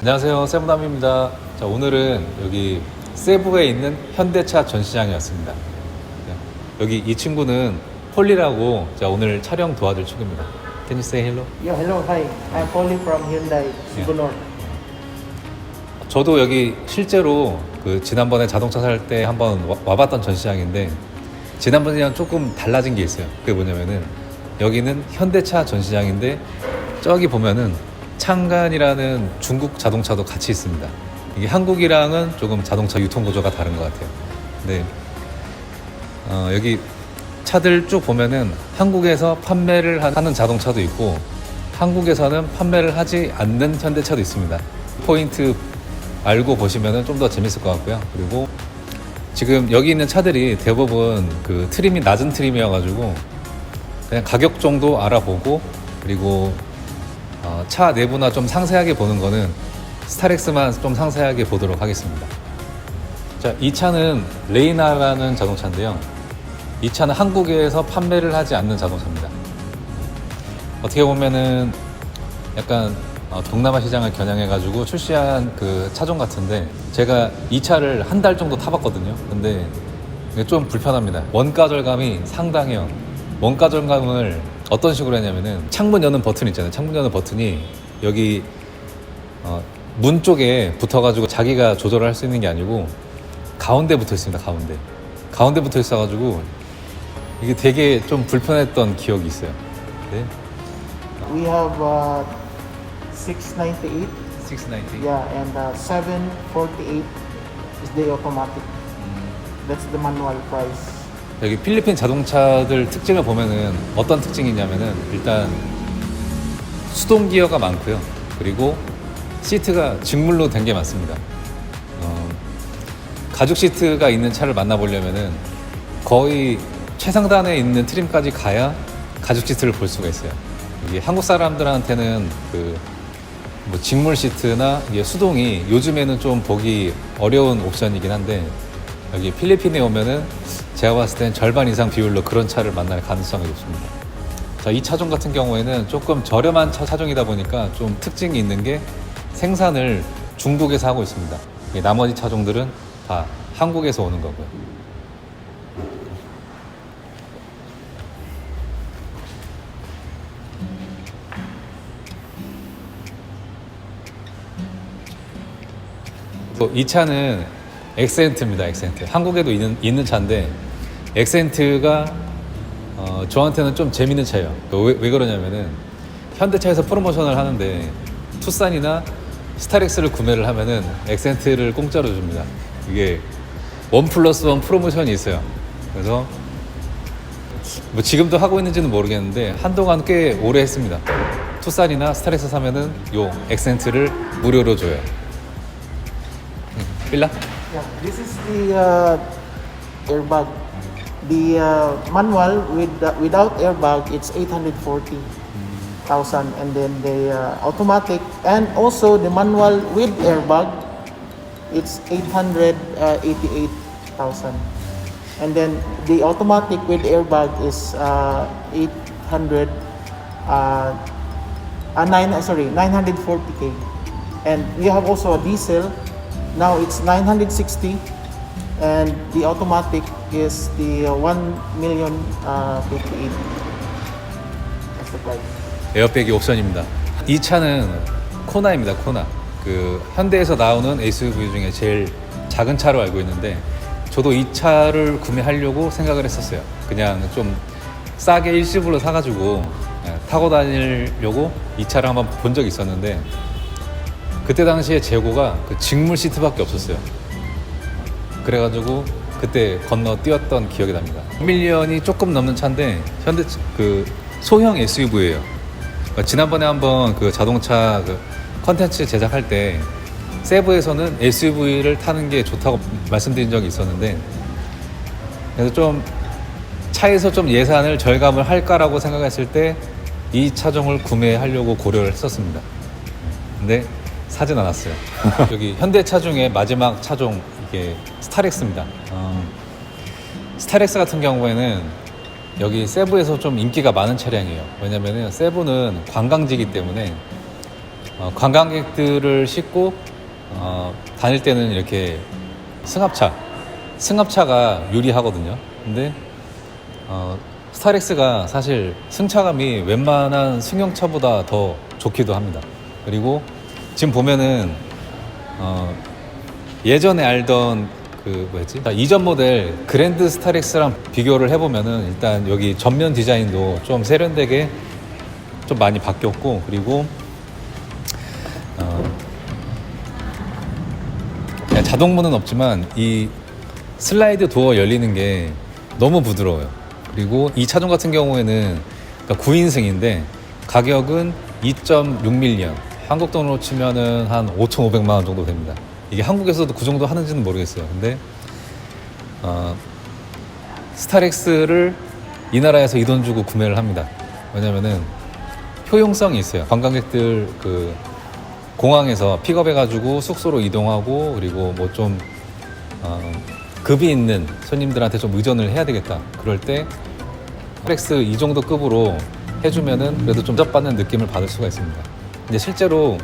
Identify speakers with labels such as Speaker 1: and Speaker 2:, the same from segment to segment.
Speaker 1: 안녕하세요 세부남입니다 자 오늘은 여기 세부에 있는 현대차 전시장에 왔습니다 자, 여기 이 친구는 폴리라고 자 오늘 촬영 도와줄 친구입니다 Can you say hello?
Speaker 2: Yeah, hello, hi. I'm Polly from Hyundai Sigunor.
Speaker 1: 저도 여기 실제로 그 지난번에 자동차 살 때 한번 와- 와봤던 전시장인데 지난번이랑 조금 달라진 게 있어요. 그게 뭐냐면은 여기는 현대차 전시장인데 저기 보면은 창간이라는 중국 자동차도 같이 있습니다. 이게 한국이랑은 조금 자동차 유통 구조가 다른 것 같아요. 근데 어, 여기 차들 쭉 보면은 한국에서 판매를 하- 하는 자동차도 있고 한국에서는 판매를 하지 않는 현대차도 있습니다. 포인트 알고 보시면은 좀 더 재밌을 것 같고요. 그리고 지금 여기 있는 차들이 대부분 그 트림이 낮은 트림이어가지고 그냥 가격 정도 알아보고 그리고 어, 차 내부나 좀 상세하게 보는 거는 스타렉스만 좀 상세하게 보도록 하겠습니다. 자, 이 차는 레이나라는 자동차인데요. 이 차는 한국에서 판매를 하지 않는 자동차입니다. 어떻게 보면은 약간 어, 동남아 시장을 겨냥해가지고 출시한 그 차종 같은데 제가 이 차를 한 달 정도 타봤거든요. 근데 좀 불편합니다. 원가 절감이 상당해요. 원가 절감을 어떤 식으로 했냐면은 창문 여는 버튼 있잖아요. 창문 여는 버튼이 여기 어, 문 쪽에 붙어가지고 자기가 조절을 할 수 있는 게 아니고 가운데 붙어 있습니다. 가운데 가운데 붙어 있어가지고 이게 되게 좀 불편했던 기억이 있어요. 네.
Speaker 2: We have uh, 698,
Speaker 1: 690.
Speaker 2: yeah, and uh, 748 is the automatic. That's the manual price.
Speaker 1: 여기 필리핀 자동차들 특징을 보면은 어떤 특징이냐면은 일단 수동 기어가 많고요. 그리고 시트가 직물로 된 게 많습니다. 어, 가죽 시트가 있는 차를 만나보려면은 거의 최상단에 있는 트림까지 가야 가죽 시트를 볼 수가 있어요. 이게 한국 사람들한테는 그 뭐 직물 시트나 수동이 요즘에는 좀 보기 어려운 옵션이긴 한데 여기 필리핀에 오면은 제가 봤을 땐 절반 이상 비율로 그런 차를 만날 가능성이 높습니다. 자, 이 차종 같은 경우에는 조금 저렴한 차, 차종이다 보니까 좀 특징이 있는 게 생산을 중국에서 하고 있습니다. 이 나머지 차종들은 다 한국에서 오는 거고요. 또이 차는 엑센트입니다. 엑센트. 한국에도 있는, 있는 차인데 엑센트가 어, 저한테는 좀 재밌는 차예요. 왜, 왜 그러냐면은 현대차에서 프로모션을 하는데 투싼이나 스타렉스를 구매를 하면은 엑센트를 공짜로 줍니다. 이게 원 플러스 원 프로모션이 있어요. 그래서 뭐 지금도 하고 있는지는 모르겠는데 한동안 꽤 오래 했습니다. 투싼이나 스타렉스 사면은 요 엑센트를 무료로 줘요.
Speaker 2: Yeah, this is the uh, airbag. The uh, manual with without airbag, it's 840,000, and then the uh, automatic and also the manual with airbag, it's 888,000, and then the automatic with airbag is uh, 800. Uh, uh, nine, uh, sorry, 940k. And we have also a diesel Now it's 960, and the automatic is the uh, 1 million uh, 58. That's the price.
Speaker 1: 에어백이 옵션입니다. 이 차는 코나입니다. 코나. 그 현대에서 나오는 SUV 중에 제일 작은 차로 알고 있는데 저도 이 차를 구매하려고 생각을 했었어요. 그냥 좀 싸게 일시불로 사가지고 예, 타고 다니려고 이 차를 한번 본 적이 있었는데 그때 당시에 재고가 그 직물 시트밖에 없었어요. 그래가지고 그때 건너 뛰었던 기억이 납니다. 1밀리언이 조금 넘는 차인데 현대 그 소형 SUV예요. 그러니까 지난번에 한번 그 자동차 그 컨텐츠 제작할 때 세부에서는 SUV를 타는 게 좋다고 말씀드린 적이 있었는데 그래서 좀 차에서 좀 예산을 절감을 할까라고 생각했을 때 이 차종을 구매하려고 고려를 했었습니다. 근데 사진 않았어요. 여기 현대차 중에 마지막 차종 이게 스타렉스입니다. 어, 스타렉스 같은 경우에는 여기 세부에서 좀 인기가 많은 차량이에요. 왜냐면은 세부는 관광지기 때문에 어, 관광객들을 싣고 어, 다닐 때는 이렇게 승합차, 승합차가 유리하거든요. 근데 어, 스타렉스가 사실 승차감이 웬만한 승용차보다 더 좋기도 합니다. 그리고 지금 보면은 어, 예전에 알던 그 뭐였지? 자, 이전 모델 그랜드 스타렉스랑 비교를 해보면은 일단 여기 전면 디자인도 좀 세련되게 좀 많이 바뀌었고 그리고 어, 자동문은 없지만 이 슬라이드 도어 열리는 게 너무 부드러워요. 그리고 이 차종 같은 경우에는 그러니까 9인승인데 가격은 2.6밀리언. 한국 돈으로 치면은 한 5,500만 원 정도 됩니다. 이게 한국에서도 그 정도 하는지는 모르겠어요. 근데 어, 스타렉스를 이 나라에서 이 돈 주고 구매를 합니다. 왜냐면은 효용성이 있어요. 관광객들 그 공항에서 픽업해가지고 숙소로 이동하고 그리고 뭐좀 어, 급이 있는 손님들한테 좀 의존을 해야 되겠다. 그럴 때 스타렉스 이 정도 급으로 해주면은 그래도 좀 접받는 느낌을 받을 수가 있습니다. 근데 실제로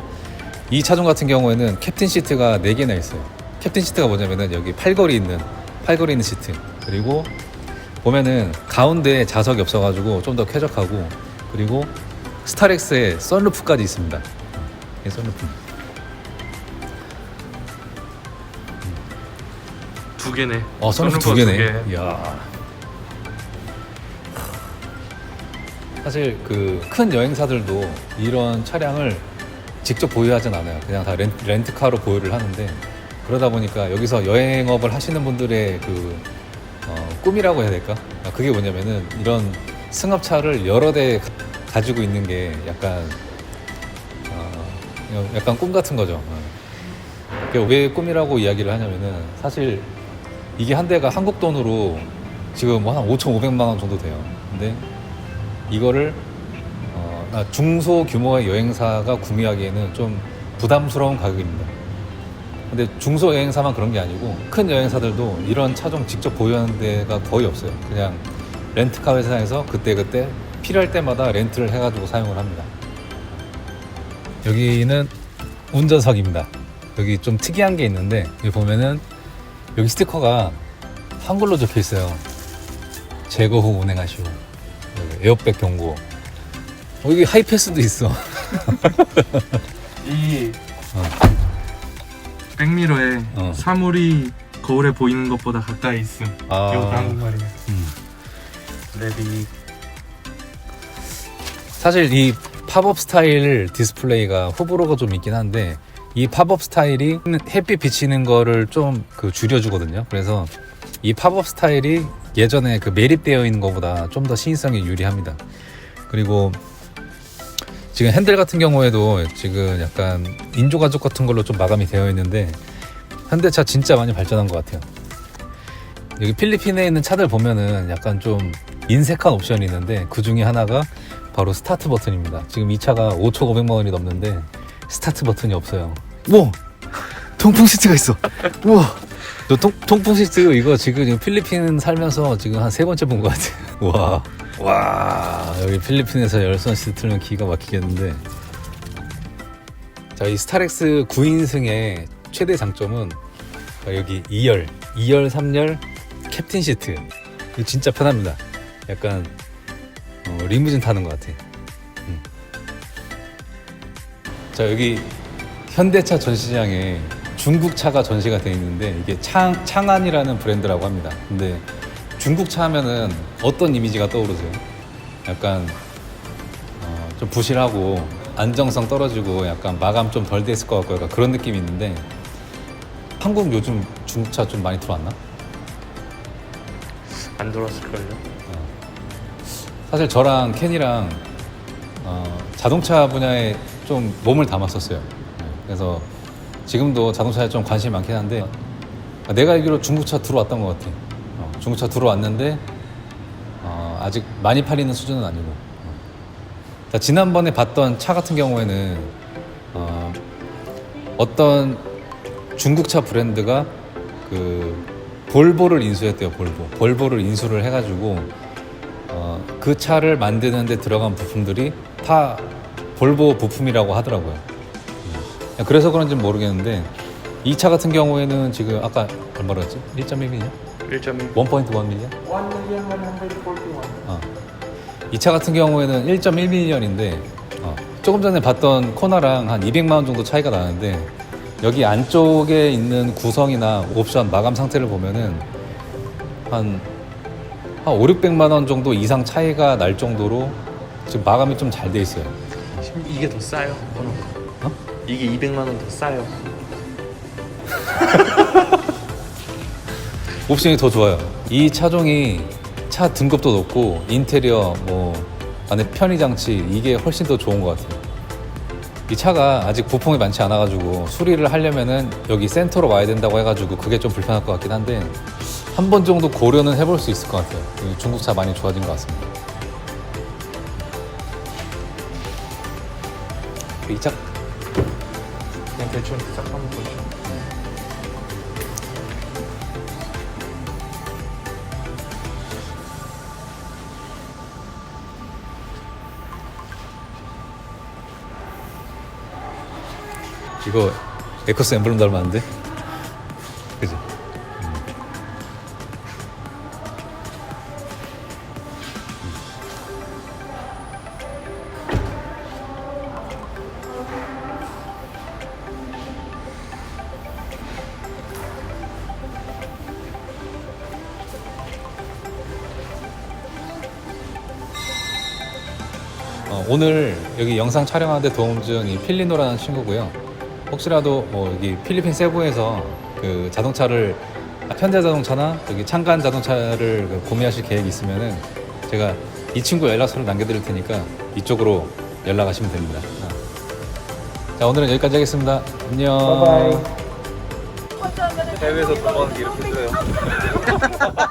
Speaker 1: 이 차종 같은 경우에는 캡틴 시트가 4개나 있어요. 캡틴 시트가 뭐냐면은 여기 팔걸이 있는 팔걸이 있는 시트 그리고 보면은 가운데 자석이 없어가지고 좀 더 쾌적하고 그리고 스타렉스에 썬루프까지 있습니다. 이 썬루프.
Speaker 3: 두 개네.
Speaker 1: 어, 썬루프 두 개네.
Speaker 3: 개.
Speaker 1: 이야. 사실 그 큰 여행사들도 이런 차량을 직접 보유하진 않아요. 그냥 다 렌, 렌트카로 보유를 하는데 그러다 보니까 여기서 여행업을 하시는 분들의 그 어, 꿈이라고 해야 될까? 아, 그게 뭐냐면은 이런 승합차를 여러 대 가- 가지고 있는 게 약간 어, 약간 꿈 같은 거죠. 어. 왜 꿈이라고 이야기를 하냐면은 사실 이게 한 대가 한국 돈으로 지금 뭐 한 5,500만 원 정도 돼요. 근데 이거를 어, 아, 중소 규모의 여행사가 구매하기에는 좀 부담스러운 가격입니다. 근데 중소 여행사만 그런 게 아니고 큰 여행사들도 이런 차종 직접 보유하는 데가 거의 없어요. 그냥 렌트카 회사에서 그때그때 필요할 때마다 렌트를 해가지고 사용을 합니다. 여기는 운전석입니다. 여기 좀 특이한 게 있는데 여기 보면은 여기 스티커가 한글로 적혀 있어요. 제거 후 운행하시오. 에어백 경고. 어, 여기 하이패스도 있어.
Speaker 3: 이
Speaker 1: 어.
Speaker 3: 백미러에
Speaker 1: 어.
Speaker 3: 사물이 거울에 보이는 것보다 가까이 있음.
Speaker 1: 아.
Speaker 3: 이것도 한국말이야.
Speaker 1: 음.
Speaker 3: 레디.
Speaker 1: 사실 이 팝업 스타일 디스플레이가 호불호가 좀 있긴 한데 이 팝업 스타일이 햇빛 비치는 거를 좀 그 줄여주거든요. 그래서 이 팝업 스타일이 예전에 그 매립되어 있는 것보다 좀더 시인성이 유리합니다. 그리고 지금 핸들 같은 경우에도 지금 약간 인조 가죽 같은 걸로 좀 마감이 되어 있는데 현대차 진짜 많이 발전한 것 같아요. 여기 필리핀에 있는 차들 보면은 약간 좀 인색한 옵션이 있는데 그 중에 하나가 바로 스타트 버튼입니다. 지금 이 차가 5,500만 원이 넘는데 스타트 버튼이 없어요. 뭐 통풍 시트가 있어. 우와. 너 통, 통풍 시트 이거 지금 필리핀 살면서 지금 한 세 번째 본 것 같아. 와. 와. 여기 필리핀에서 열선 시트 틀면 기가 막히겠는데. 자, 이 스타렉스 9인승의 최대 장점은 여기 2열, 2열, 3열 캡틴 시트. 이거 진짜 편합니다. 약간 어, 리무진 타는 것 같아. 음. 자 여기 현대차 전시장에 중국 차가 전시가 되어 있는데 이게 창, 창안이라는 브랜드라고 합니다. 근데 중국 차 하면은 어떤 이미지가 떠오르세요? 약간 어, 좀 부실하고 안정성 떨어지고 약간 마감 좀덜 됐을 것 같고 약간 그런 느낌이 있는데 한국 요즘 중국 차 좀 많이 들어왔나?
Speaker 3: 안 들어왔을걸요?
Speaker 1: 사실 저랑 켄이랑 어, 자동차 분야에 좀 몸을 담았었어요. 네, 그래서 지금도 자동차에 좀 관심이 많긴 한데 내가 알기로 중국차 들어왔던 것 같아. 어, 중국차 들어왔는데 어, 아직 많이 팔리는 수준은 아니고. 어. 자, 지난번에 봤던 차 같은 경우에는 어, 어떤 중국차 브랜드가 그 볼보를 인수했대요. 볼보. 볼보를 인수를 해가지고 어, 그 차를 만드는데 들어간 부품들이 다 볼보 부품이라고 하더라고요. 그래서 그런지 는 모르겠는데 이 차 같은 경우에는 지금 아까 얼마로 했지? 1.1밀리언?
Speaker 3: 1.1
Speaker 1: 1.1밀리언?
Speaker 2: 1,141.
Speaker 1: 어. 이 차 같은 경우에는 1.1밀리언인데 어, 조금 전에 봤던 코나랑 한 200만 원 정도 차이가 나는데 여기 안쪽에 있는 구성이나 옵션 마감 상태를 보면은 한, 한 5, 600만 원 정도 이상 차이가 날 정도로 지금 마감이 좀 잘 돼 있어요.
Speaker 3: 이게 더 싸요
Speaker 1: 어?
Speaker 3: 이게 200만 원 더 싸요
Speaker 1: 옵션이 더 좋아요. 이 차종이 차 등급도 높고 인테리어 뭐 안에 편의 장치 이게 훨씬 더 좋은 것 같아요. 이 차가 아직 부품이 많지 않아가지고 수리를 하려면은 여기 센터로 와야 된다고 해가지고 그게 좀 불편할 것 같긴 한데 한 번 정도 고려는 해볼 수 있을 것 같아요. 이 중국 차 많이 좋아진 것 같습니다. 이 차
Speaker 3: 그냥 대충 딱 한번 보죠
Speaker 1: 이거 에코스 엠블럼 닮았는데? 오늘 여기 영상 촬영하는데 도움 준 이 필리노라는 친구고요. 혹시라도 뭐 여기 필리핀 세부에서 그 자동차를 아, 현대 자동차나 여기 창간 자동차를 그 구매하실 계획이 있으면은 제가 이 친구 연락처를 남겨드릴 테니까 이쪽으로 연락하시면 됩니다. 아. 자 오늘은 여기까지 하겠습니다. 안녕.
Speaker 3: 해외에서 돈 버는 게 이렇게 힘들어요